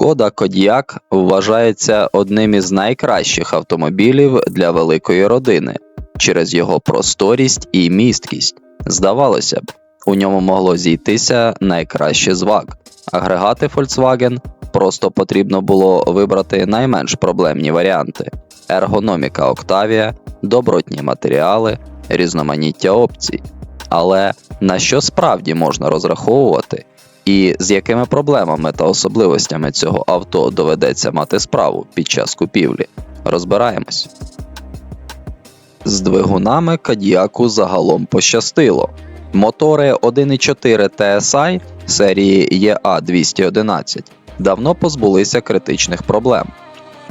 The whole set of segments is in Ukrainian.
Шкода Кодіак вважається одним із найкращих автомобілів для великої родини через його просторість і місткість. Здавалося б, у ньому могло зійтися найкраще з ВАГ. Агрегати Volkswagen просто потрібно було вибрати найменш проблемні варіанти: ергономіка Octavia, добротні матеріали, різноманіття опцій. Але на що справді можна розраховувати, і з якими проблемами та особливостями цього авто доведеться мати справу під час купівлі? Розбираємось. З двигунами Кадіаку загалом пощастило. Мотори 1.4 TSI серії EA211 давно позбулися критичних проблем.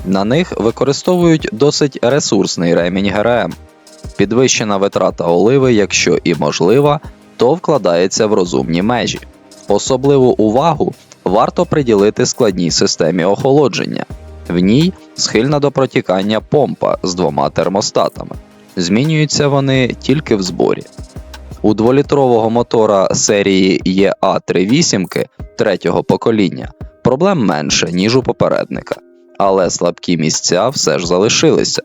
На них використовують досить ресурсний ремінь ГРМ. Підвищена витрата оливи, якщо і можлива, то вкладається в розумні межі. Особливу увагу варто приділити складній системі охолодження. В ній схильна до протікання помпа з двома термостатами. Змінюються вони тільки в зборі. У дволітрового мотора серії EA38 третього покоління проблем менше, ніж у попередника, але слабкі місця все ж залишилися.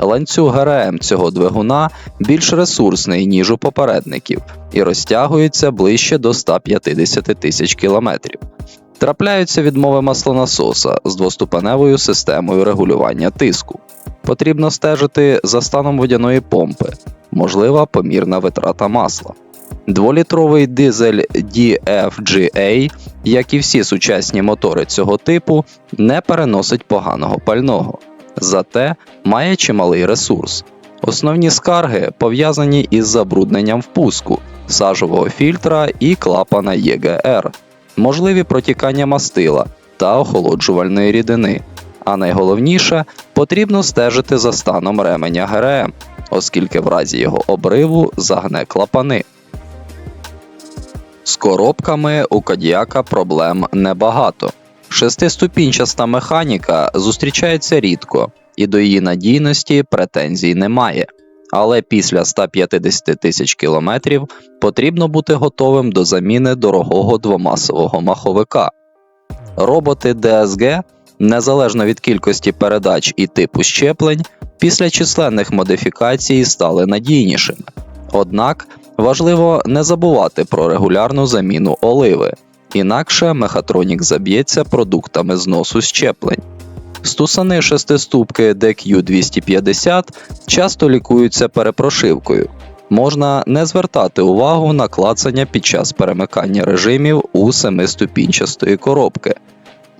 Ланцюг ГРМ цього двигуна більш ресурсний, ніж у попередників, і розтягується ближче до 150 тисяч кілометрів. Трапляються відмови маслонасоса з двоступеневою системою регулювання тиску. Потрібно стежити за станом водяної помпи, можлива помірна витрата масла. Дволітровий дизель DFGA, як і всі сучасні мотори цього типу, не переносить поганого пального, зате має чималий ресурс. Основні скарги пов'язані із забрудненням впуску, сажового фільтра і клапана ЄГР, можливі протікання мастила та охолоджувальної рідини. А найголовніше, потрібно стежити за станом ременя ГРМ, оскільки в разі його обриву загне клапани. З коробками у Кодіака проблем небагато. Шестиступінчаста механіка зустрічається рідко, і до її надійності претензій немає. Але після 150 тисяч кілометрів потрібно бути готовим до заміни дорогого двомасового маховика. Роботи DSG, незалежно від кількості передач і типу щеплень, після численних модифікацій стали надійнішими. Однак важливо не забувати про регулярну заміну оливи, інакше мехатронік заб'ється продуктами зносу щеплень. Стусани шестиступки DQ250 часто лікуються перепрошивкою. Можна не звертати увагу на клацання під час перемикання режимів у семиступінчастої коробки.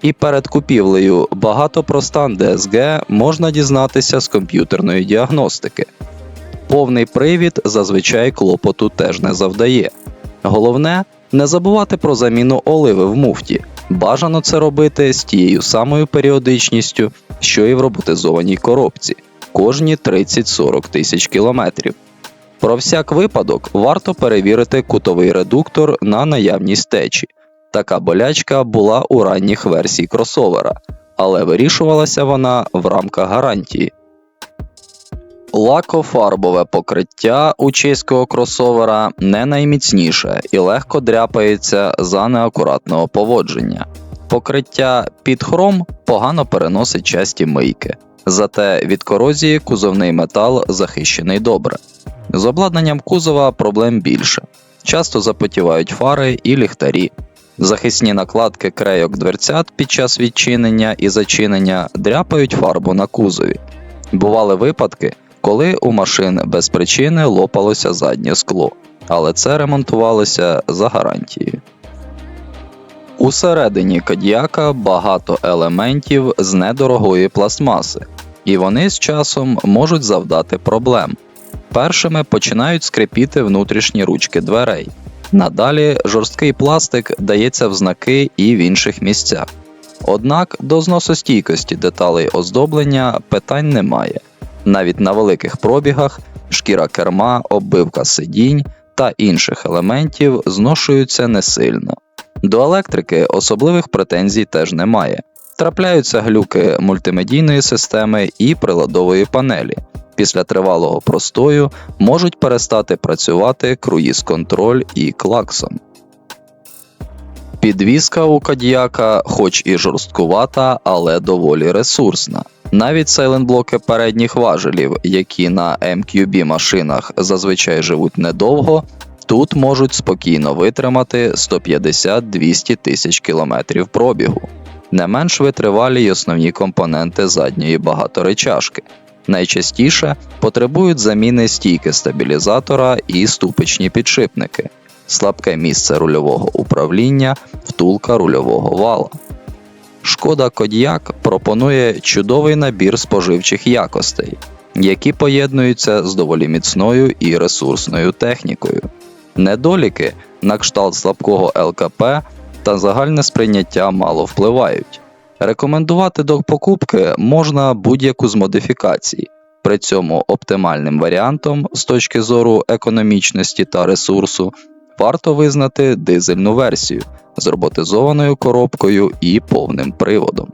І перед купівлею багато про DSG можна дізнатися з комп'ютерної діагностики. Повний привід зазвичай клопоту теж не завдає. Головне не забувати про заміну оливи в муфті. Бажано це робити з тією самою періодичністю, що і в роботизованій коробці кожні 30-40 тисяч кілометрів. Про всяк випадок варто перевірити кутовий редуктор на наявність течі. Така болячка була у ранніх версій кросовера, але вирішувалася вона в рамках гарантії. Лакофарбове покриття у чеського кросовера не найміцніше і легко дряпається за неакуратного поводження. Покриття під хром погано переносить часті мийки, зате від корозії кузовний метал захищений добре. З обладнанням кузова проблем більше. Часто запотівають фари і ліхтарі. Захисні накладки крейок дверцят під час відчинення і зачинення дряпають фарбу на кузові. Бували випадки, коли у машин без причини лопалося заднє скло, але це ремонтувалося за гарантією. Усередині кадіака багато елементів з недорогої пластмаси, і вони з часом можуть завдати проблем. Першими починають скрипіти внутрішні ручки дверей. Надалі жорсткий пластик дається в знаки і в інших місцях. Однак до зносостійкості деталей оздоблення питань немає. Навіть на великих пробігах шкіра керма, оббивка сидінь та інших елементів зношуються не сильно. До електрики особливих претензій теж немає. Трапляються глюки мультимедійної системи і приладової панелі. Після тривалого простою можуть перестати працювати круїз-контроль і клаксон. Підвізка у Кадіака, хоч і жорсткувата, але доволі ресурсна. Навіть сайлентблоки передніх важелів, які на MQB машинах зазвичай живуть недовго, тут можуть спокійно витримати 150-200 тисяч кілометрів пробігу. Не менш витривалі й основні компоненти задньої багаторечашки. Найчастіше потребують заміни стійки стабілізатора і ступичні підшипники, слабке місце рульового управління, втулка рульового вала. Шкода Кодіак пропонує чудовий набір споживчих якостей, які поєднуються з доволі міцною і ресурсною технікою. Недоліки на кшталт слабкого ЛКП та загальне сприйняття мало впливають. Рекомендувати до покупки можна будь-яку з модифікацій. При цьому оптимальним варіантом з точки зору економічності та ресурсу варто визнати дизельну версію з роботизованою коробкою і повним приводом.